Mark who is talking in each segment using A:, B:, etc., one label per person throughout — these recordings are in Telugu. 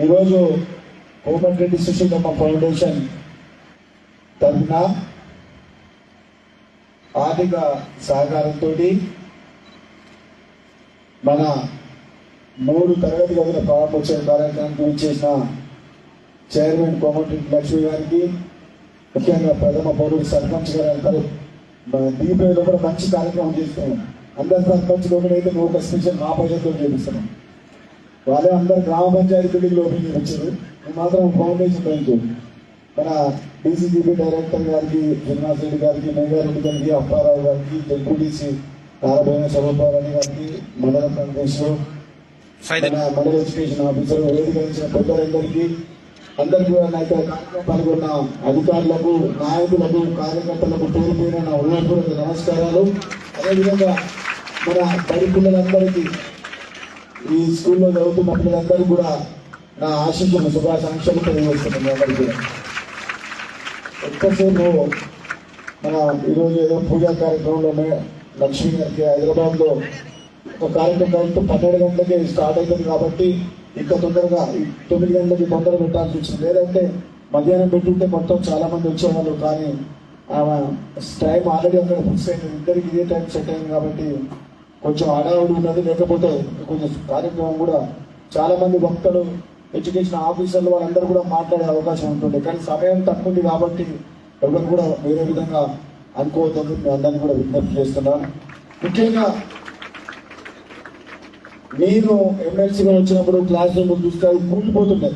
A: ఈరోజు కోమటిరెడ్డి శిశుబొమ్మ ఫౌండేషన్ తరఫున ఆర్థిక సహకారంతో మన మూడు తరగతి గదుల ప్రారంభోత్సవ కార్యక్రమానికి ఇచ్చేసిన చైర్మన్ కోమటిరెడ్డి లక్ష్మి గారికి ముఖ్యంగా ప్రథమ పౌరుడు సర్పంచ్ గారు అంటారు దీపేలో కూడా మంచి కార్యక్రమం చేస్తున్నాం. అందరు సర్పంచ్ లోపల అయితే నువ్వు ఒక స్పెషల్ మా బడ్జెట్లో చేపిస్తున్నాం. వాళ్ళే అందరు గ్రామ పంచాయతీ బిల్డింగ్ ఓపెన్ చేయించారు మేము మాత్రం ఫౌండేషన్ బ్యాంకు మన డీసీజీబీ డైరెక్టర్ గారికి శ్రీనివాస్ రెడ్డి గారికి మెగారెడ్డి గారికి అప్పారావు గారికి జడ్పీటీసీ నారాయణ శోభారాణి గారికి మండల కాంగ్రెస్ మండల ఎడ్యుకేషన్ ఆఫీసర్ వేదిక ఇచ్చిన పెద్దలందరికీ అందరికీ కూడా నా కార్యక్రమం పాల్గొన్న అధికారులకు నాయకులకు కార్యకర్తలకు పేరు పేరు నా హృదయపూర్వక నమస్కారాలు. అదేవిధంగా మన బడి పిల్లలందరికీ ఈ స్కూల్లో చదువుతున్న పిల్లలందరూ కూడా నా ఆశించిన శుభాకాంక్షలు తెలియజేస్తున్నాను మీ అందరికీ. కూడా ఎక్కువసేపు మన ఈరోజు ఏదో పూజా కార్యక్రమంలోనే లక్ష్మీ గారికి హైదరాబాద్లో ఒక కార్యక్రమం పన్నెండు గంటలకి స్టార్ట్ అవుతుంది కాబట్టి ఇంకా తొందరగా తొమ్మిది గంటలకి తొందర పెట్టాల్సి వచ్చింది. లేదంటే మధ్యాహ్నం పెట్టుంటే మొత్తం చాలా మంది వచ్చేవాళ్ళు కానీ ఆమె టైం ఆల్రెడీ అక్కడ ఫిక్స్ అయింది. ఇద్దరికి ఇదే టైం సెట్ అయింది కాబట్టి కొంచెం హడావుడి ఉన్నది లేకపోతే కొంచెం కార్యక్రమం కూడా చాలా మంది భక్తులు ఎడ్యుకేషన్ ఆఫీసర్లు వాళ్ళందరూ కూడా మాట్లాడే అవకాశం ఉంటుంది. కానీ సమయం తక్కువ ఉంది కాబట్టి ఎవరు కూడా వేరే విధంగా అనుకోవద్దని మీ అందరినీ కూడా విజ్ఞప్తి చేస్తున్నాను. ముఖ్యంగా నేను ఎమ్మెల్సీగా వచ్చినప్పుడు క్లాస్ రూమ్ చూస్తే అవి కూలిపోతున్నాయి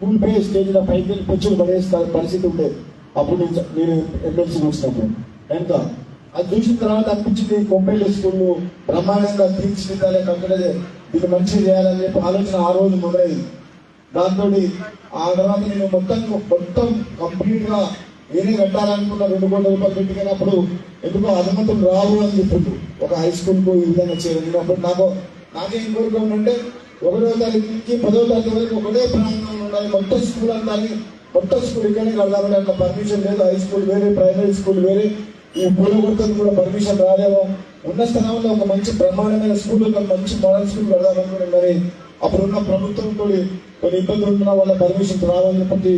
A: కూలిపోయే స్టేజ్లో పైకి వెళ్ళి పొచ్చులు పడేస్తా పరిస్థితి ఉండేది. అప్పుడు నేను నేను ఎమ్మెల్సీ వచ్చినప్పుడు. ఎంత? అది చూసిన తర్వాత అనిపించింది కొంపెల్లి స్కూల్ బ్రహ్మాండంగా తీర్చిదిద్దాలి కంపెనీ ఇది మంచిగా చేయాలని చెప్పి ఆలోచన ఆ రోజు మొదలైంది. దాంతో ఆ తర్వాత నేను మొత్తం మొత్తం కంప్లీట్గా నేనే కట్టాలనుకున్న రెండు కోట్ల రూపాయలు పెట్టుకున్నప్పుడు ఎందుకో అనుమతులు రావు అని చెప్పిండు. ఒక హై స్కూల్కు ఈ విధంగా చేయాలి అప్పుడు నాకు నాకేం కోరిక ఉందంటే ఒకటో తారీఖు నుంచి పదో తారీఖు వరకు ఒకటే ప్రాంతంలో ఉండాలి. మొత్తం స్కూల్ అంతా మొత్తం స్కూల్ ఇక్కడే కడదామని అట్లా పర్మిషన్ లేదు. హై స్కూల్ వేరే ప్రైమరీ స్కూల్ వేరే. ఈ పూలగుర్తకు కూడా పర్మిషన్ రాలేమో. ఉన్న స్థలంలో ఒక మంచి బ్రహ్మాండమైన స్కూల్ ఒక మంచి మోడల్ స్కూల్ కడదామనుకుని మరి అప్పుడున్న ప్రభుత్వం కొన్ని కొన్ని ఇబ్బందులు ఉన్న వాళ్ళ పర్మిషన్ రావాలని చెప్పి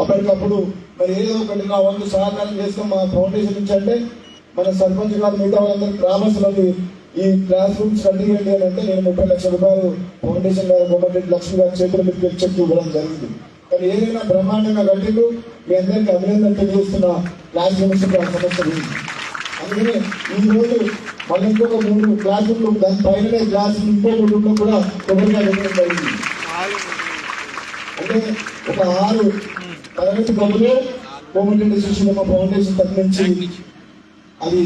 A: అప్పటికప్పుడు మరి ఏదో ఒకటి నా వంతు సహకారం చేస్తాం మా ఫౌండేషన్ నుంచి అంటే మన సర్పంచ్ గారు మిగతా వాళ్ళందరూ గ్రామస్తులకి ఈ క్లాస్ రూమ్స్ కంటిన్యూ చేయాలి అంటే నేను ముప్పై లక్షల రూపాయలు ఫౌండేషన్ గారు గవర్నమెంట్ లక్ష్మి గారి చేతుల మీద చెక్ ఇవ్వడం జరిగింది. కానీ ఏదైనా బ్రహ్మాండంగా కట్టిండు మీ అందరికీ అభినందన తెలియజేస్తున్నా. క్లాస్ రూమ్స్ సమస్య అందుకని ఈ రోజు మళ్ళీ ఇంకొక మూడు క్లాస్ రూమ్లు దాని పైననే క్లాస్ ఇంకో రూమ్లో కూడా కొబ్బరిగా పెట్టడం జరిగింది. అంటే ఒక ఆరు తరగతి గదులు కోమటిరెడ్డి సుశీలమ్మ ఫౌండేషన్ తరఫు అది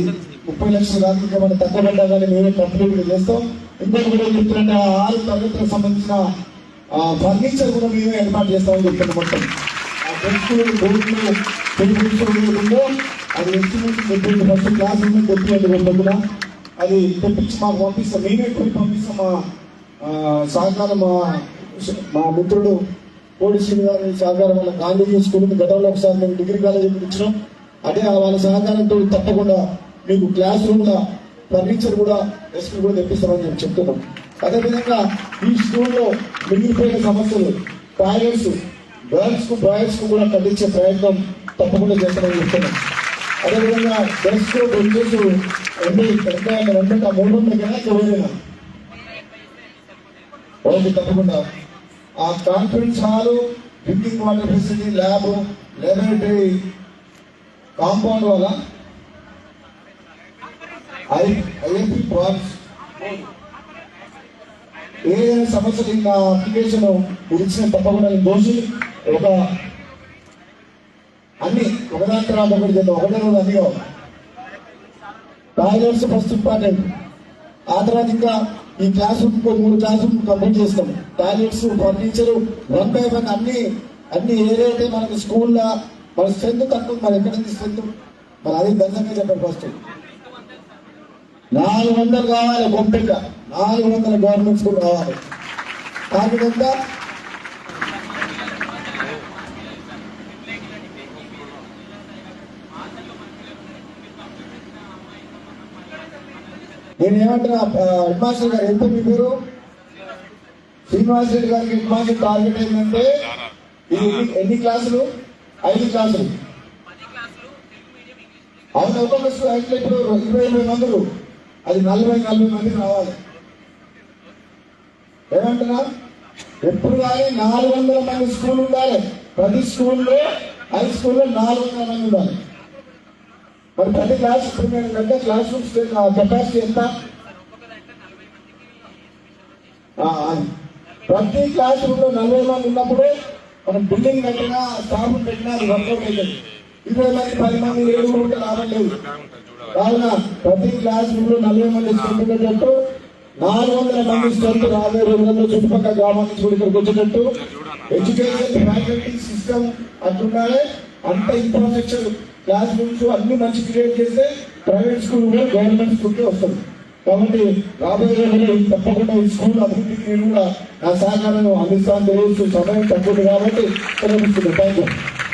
A: ముప్పై లక్షల దాకా మనం తక్కువ పడ్డా కానీ మేమే కంప్లీట్ చేస్తాం. ఇంకొక కూడా చెప్తున్నట్టు ఆ ఆరు తరగతులకు సంబంధించిన ఫర్నిచర్ కూడా మేమే ఏర్పాటు చేస్తామని చెప్తున్నాం మొత్తం. ఆ డెస్క్లు బోర్డులు టెలివిజన్ ఉందో అది ఇన్స్ట్రుమెంట్ తెప్పించి ఫస్ట్ క్లాస్ రూమ్ తెప్పియండి పొద్దున అది తెప్పించి మాకు పంపిస్తాం మేమే పోయి పంపిస్తాం మా ఆ, సహకారం మా మా మిత్రుడు కోడి శ్రీనివారి సహకారం వల్ల గాంధీ స్కూల్ గతంలో ఒకసారి మేము డిగ్రీ కాలేజ్ ఇచ్చినాం అదే వాళ్ళ సహకారంతో తప్పకుండా మీకు క్లాస్ రూమ్ ఫర్నిచర్ కూడా ఎస్పీ కూడా తెప్పిస్తామని నేను చెప్తున్నాం అదేవిధంగా ఈ స్కూల్లో మిగిలిపోయిన సమస్యలు టాయిలెట్స్ గర్ల్స్కు బాయ్స్కు కూడా కట్టించే ప్రయత్నం తప్పకుండా చేస్తామని చెప్తున్నాం అదేవిధంగా డెస్క్ బెంచెస్ రెండు రెండు రెండు మూడు దగ్గర ఎవరైనా ఓకే తప్పకుండా. ఆ conference hall drinking water facility lab laboratory compound వల్ల ఐఎంపీ పార్క్స్ ఏదైనా సమస్యలు నా అప్లికేషన్ గురించి ఇచ్చిన తప్పకుండా నేను దోషి ఒక అన్ని ఒకదాని తర్వాత ఒకటి చేద్దాం. ఒకటే రోజు అన్ని టాయిలెట్స్ ఫస్ట్ ఇంపార్టెంట్ ఆ తర్వాత ఇంకా ఈ క్లాస్ రూమ్ మూడు క్లాస్ రూమ్ కంప్లీట్ చేస్తాం. Toilets furniture one by one అన్ని అన్ని ఏదైతే మనకు స్కూల్లో మన స్ట్రెంత్ తక్కువ మరి ఎక్కడ స్ట్రెంత్ మరి అది దండంగా చెప్పండి ఫస్ట్ నాలుగు వందలు కావాలి పంపిక నాలుగు వందల గవర్నమెంట్ స్కూల్ కావాలి. కాకపోతే నేను ఏమంటున్నా హెడ్ మాస్టర్ గారు ఎంత మీ పేరు? శ్రీ శ్రీనివాస్ రెడ్డి గారికి హెడ్ మాస్టర్ టార్గెట్ ఏంటంటే ఇది ఎన్ని క్లాసులు? ఐదు క్లాసులు. అవును ఒక్కొక్క ఇప్పుడు ఇరవై ఇరవై మందులు అది నలభై నలభై మంది రావాలి. ఏమంటారా ఎప్పుడు కానీ నాలుగు వందల మంది స్కూల్ ఉండాలి. ప్రతి స్కూల్లో హై స్కూల్లో నాలుగు వందల మంది ఉండాలి. మరి ప్రతి క్లాస్ ఇప్పుడు క్లాస్ రూమ్స్ కెపాసిటీ ఎంత? ప్రతి క్లాస్ రూమ్లో నలభై మంది ఉన్నప్పుడు మనం బిల్డింగ్ కట్టినా స్టాఫ్ పెట్టినా అది వర్కౌట్ అవుతుంది. ఇరవై మంది పది మంది ఏడుగురు ఉంటే లాభం లేదు. కావున ప్రతి క్లాస్ రూమ్లో నలభై మంది స్టూడెంట్ ఉండేటట్టు నాలుగు వందల మంది స్టూడెంట్ రాబోయే రోజుల్లో చుట్టుపక్కల గ్రామాల నుంచి ఇక్కడికి వచ్చేటట్టు. ఎడ్యుకేషన్ ఫ్యాకల్టీ సిస్టమ్ అట్లుండాలి అంత ఇన్ఫ్రాస్ట్రక్చర్ క్లాస్ రూమ్స్ అన్ని మంచి క్రియేట్ చేస్తే ప్రైవేట్ స్కూల్ కూడా గవర్నమెంట్ స్కూల్కే వస్తుంది. కాబట్టి రాబోయే రోజుల్లో తప్పకుండా ఈ స్కూల్ అభివృద్ధికి నేను కూడా నా సహకారం అందిస్తాను తెలియజేస్తూ సమయం తక్కువ కాబట్టి సెలవిస్తున్నాను థ్యాంక్ యూ